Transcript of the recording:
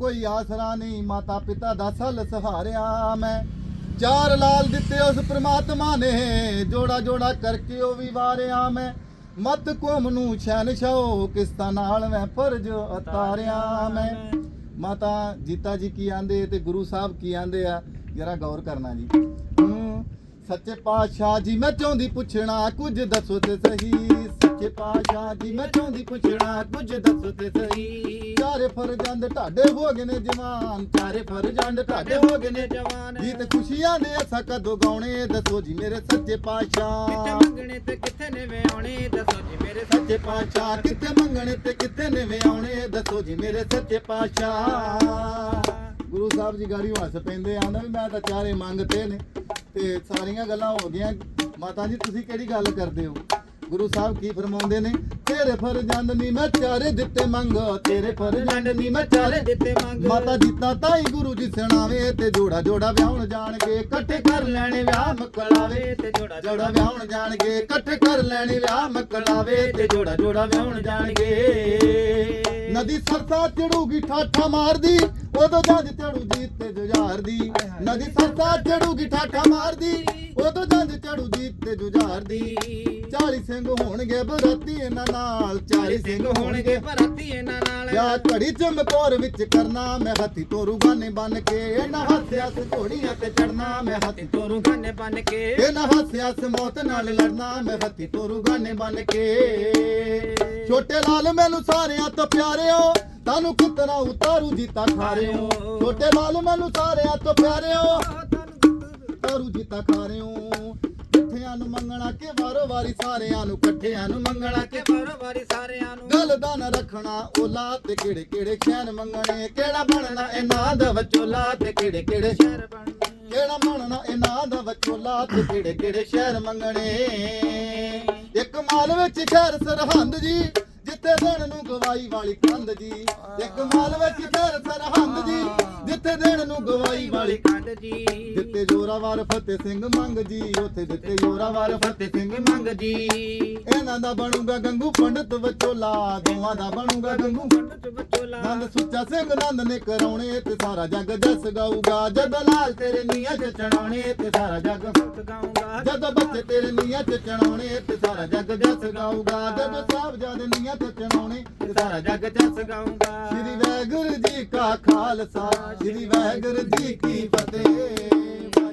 ਕੋਈ ਆਸਰਾ ਨਹੀਂ ਮਾਤਾ ਪਿਤਾ ਦਾ ਸਲ ਸਹਾਰਿਆ ਮੈਂ। ਚਾਰ ਲਾਲ ਦਿੱਤੇ ਉਸ ਪ੍ਰਮਾਤਮਾ ਨੇ ਜੋੜਾ ਜੋੜਾ ਕਰਕੇ ਉਹ ਵੀ ਵਾਰਿਆ ਮੈਂ। ਮਤ ਕੋਮ ਨੂੰ ਸ਼ੈਨ ਸ਼ੋ ਕਿਸਤਾ ਨਾਲ ਮੈਂ ਫਰਜ਼ ਉਤਾਰਿਆ ਮੈਂ। ਮਾਤਾ ਜੀਤਾ ਜੀ ਕੀ ਆਂਦੇ ਤੇ ਗੁਰੂ ਸਾਹਿਬ ਕੀ ਆਂਦੇ ਆ? ਜਰਾ ਗੌਰ ਕਰਨਾ ਜੀ। ਸੱਚੇ ਪਾਤਸ਼ਾਹ ਜੀ ਮੈਂ ਚਾਹੁੰਦੀ ਪੁੱਛਣਾ, ਕੁਝ ਦੱਸੋ ਤੇ ਸਹੀ ਸੱਚੇ ਪਾਤਸ਼ਾਹ ਜੀ ਮੈਂ ਚਾਹੁੰਦੀ ਪੁੱਛਣਾ ਕੁਝ ਦੱਸੋ ਤੇ ਸਹੀ। ਚਾਰੇ ਫਰਜ਼ੰਦ ਢਾਡੇ ਹੋ ਗਏ ਨੇ ਜਵਾਨ ਚਾਰੇ ਫਰਜ਼ੰਦ ਢਾਡੇ ਹੋ ਗਏ ਨੇ ਜਵਾਨ। ਗੀਤ ਖੁਸ਼ੀਆਂ ਦੇ ਅਸਾਂ ਕਦੋਂ ਗਾਉਣੇ ਦੱਸੋ ਜੀ ਮੇਰੇ ਸੱਚੇ ਕਿੱਥੇ ਪਾਤਸ਼ਾਹ ਮੰਗਣੇ ਤੇ ਕਿੱਥੇ ਨੇ ਵਿਆਉਣੇ ਦੱਸੋ ਜੀ ਮੇਰੇ ਸੱਚੇ ਪਾਤਸ਼ਾਹ ਕਿੱਥੇ ਮੰਗਣੇ ਤੇ ਕਿੱਥੇ ਨੇ ਵਿਆਉਣੇ ਦੱਸੋ ਜੀ ਮੇਰੇ ਸੱਚੇ ਪਾਤਸ਼ਾਹ। ਗੁਰੂ ਸਾਹਿਬ ਜੀ ਗਾੜੀ ਹੱਸ ਪੈਂਦੇ ਆਂਦਾ ਵੀ ਮੈਂ ਤਾਂ ਚਾਰੇ ਮੰਗਤੇ ਨੇ। ਤੇ ਸਾਰੀਆਂ ਗੱਲਾਂ ਹੋ ਗਈਆਂ। ਮਾਤਾ ਜੀ ਤੁਸੀਂ ਕਿਹੜੀ ਗੱਲ ਕਰਦੇ ਹੋ? ਗੁਰੂ ਸਾਹਿਬ ਕੀ ਫਰਮਾਉਂਦੇ ਨੇ? ਤੇਰੇ ਫਰਜ਼ੰਦ ਨਹੀਂ ਮੈਂ ਚਾਰੇ ਦਿੱਤੇ ਮੰਗ, ਤੇਰੇ ਫਰਜ਼ੰਦ ਨਹੀਂ ਮੈਂ ਚਾਰੇ ਦਿੱਤੇ ਮੰਗ। ਮਾਤਾ ਦਿੱਤਾ ਤਾਈ ਗੁਰੂ ਜੀ ਸੁਣਾਵੇ ਤੇ ਜੋੜਾ ਜੋੜਾ ਵਿਆਹਣ ਜਾਣਗੇ, ਇਕੱਠੇ ਕਰ ਲੈਣੇ ਵਿਆਹ ਮਕਲਾਵੇ ਤੇ ਜੋੜਾ ਜੋੜਾ ਵਿਆਹਣ ਜਾਣਗੇ, ਇਕੱਠੇ ਕਰ ਲੈਣੇ ਵਿਆਹ ਮਕਲਾਵੇ ਤੇ ਜੋੜਾ ਜੋੜਾ ਵਿਆਹਣ ਜਾਣਗੇ। ਨਦੀ ਸਰਸਾ ਚੜੂਗੀ, ਠਾਠਾ ਮਾਰਦੀ, ਉਦੋਂ ਜੰਜ ਚੜੂ ਜੀ ਤੇ ਜੁਝਾਰਦੀ। ਨਦੀ ਸਰਸਾ ਚੜੂਗੀ, ਠਾਠਾ ਮਾਰਦੀ ਸਿੰਘ ਹੋਣਗੇ ਬਰਾਤੀ ਇਹਨਾਂ ਨਾਲ 40 ਸਿੰਘ ਹੋਣਗੇ। ਭਰਾਤੀ ਇਹਨਾਂ ਨਾਲ। ਯਾ ਘੜੀ ਚਮਕੌਰ ਵਿੱਚ ਕਰਨਾ ਮੈਂ ਹੱਥੀ ਤੋਰੂ ਗਾਨੇ ਬਨ ਕੇ। ਇਹਨਾਂ ਹਾਸਿਆ ਸ ਘੋੜੀਆਂ ਤੇ ਚੜਨਾ ਮੈਂ ਹੱਥੀ ਤੋਰੂ ਗਾਨੇ ਬਨ ਕੇ। ਇਹਨਾਂ ਹਾਸਿਆ ਸ ਮੌਤ ਨਾਲ ਲੜਨਾ ਮੈਂ ਹੱਥੀ ਤੋਰੂ ਗਾਨੇ ਬਨ ਕੇ। ਛੋਟੇ ਲਾਲ ਮੈਨੂੰ ਸਾਰਿਆਂ ਤੋਂ ਪਿਆਰਿਓ ਤੁਹਾਨੂੰ ਕਿਤਨਾ ਉਤਾਰੂ ਜੀਤਾ ਖਾਰਿਓ। ਛੋਟੇ ਲਾਲ ਮੈਨੂੰ ਸਾਰਿਆਂ ਤੋਂ ਪਿਆਰਿਓ ਤਾਰੂ ਜੀਤਾ ਖਾਰਿਓ। ਇਕੱਠਿਆਂ ਨੂੰ ਮੰਗਣਾ ਕਿ ਵਾਰੋ ਵਾਰੀ ਸਾਰਿਆਂ ਨੂੰ ਇਕੱਠਿਆਂ ਨੂੰ ਮੰਗਣਾ ਕਿ ਕਿ ਵਾਰੀ ਸਾਰਿਆਂ ਨੂੰ ਗੱਲ ਦਾ ਨਾ ਰੱਖਣਾ ਓਲਾ ਤੇ ਕਿਹੜੇ ਕਿਹੜੇ ਸ਼ਹਿਰ ਮੰਗਣੇ, ਕਿਹੜਾ ਬਣਨਾ ਇਹਨਾਂ ਦਾ ਵਿਚੋਲਾ ਤੇ ਕਿਹੜੇ ਕਿਹੜੇ ਸ਼ਹਿਰ ਬਣ ਕਿਹੜਾ ਬਣਨਾ ਇਹਨਾਂ ਦਾ ਵਿਚੋਲਾ ਤੇ ਕਿਹੜੇ ਕਿਹੜੇ ਸ਼ਹਿਰ ਮੰਗਣੇ? ਇੱਕ ਮਾਲ ਵਿੱਚ ਸ਼ਹਿਰ ਸਰਹੰਦ ਜੀ ਜਿੱਥੇ ਦਿਨ ਨੂੰ ਗਵਾਈ ਵਾਲੀ ਕੰਧ ਜੀ। ਇੱਕ ਮਾਲ ਵਿੱਚ ਸ਼ਹਿਰ ਸਰਹੰਦ ਜੀ। ਜਿੱਥੇ ਦਿਨ ਨੂੰ ਗਵਾਈ ਵਾਲੀ ਕੰਡ ਜੀ। ਦਿੱਤੇ ਜੋਰਾਵਰ ਫਤਿਹ ਸਿੰਘ ਮੰਗ ਜੀ, ਉੱਥੇ ਦਿੱਤੇ ਜੋਰਾਵਰ ਫਤਿਹ ਸਿੰਘ ਮੰਗ ਜੀ। ਇਹਨਾਂ ਦਾ ਬਣੂਗਾ ਗੰਗੂ ਪੰਡਤ ਵਿਚੋਲਾ, ਦੋਵਾਂ ਦਾ ਬਣੂਗਾ ਗੰਗੂ ਕੰਡ ਚ ਨੰਦ ਸੁੱਚਾ ਸਿੰਘ ਨੰਦ ਨੇ ਕਰਾਉਣੇ ਤੇ ਸਾਰਾ ਜੱਗ ਜਸ ਗਾਊਗਾ। ਜਦ ਲਾਲ ਤੇਰੇ ਨੀਆਂ ਚ ਚੜਾਉਣੇ ਤੇ ਸਾਰਾ ਜੱਗ ਗਾਉਂਗਾ। ਜਦੋਂ ਬੱਚੇ ਤੇਰੇ ਨੀਆਂ ਚ ਚੜਾਉਣੇ ਤੇ ਸਾਰਾ ਜੱਗ ਜਸ ਗਾਊਗਾ। ਜਦੋਂ ਸਾਹਿਬ ਜਾਦੇ ਨੀਆਂ ਚ ਚੜਾਉਣੇ ਤੇ ਸਾਰਾ ਜੱਗ ਜਸ ਗਾਉਂਗਾ ਸ੍ਰੀ ਵਾਹਿਗੁਰੂ ਜੀ ਕਾ ਖਾਲਸਾ ਸ੍ਰੀ ਵਾਹਿਗੁਰੂ ਜੀ ਕੀ ਫਤਿਹ।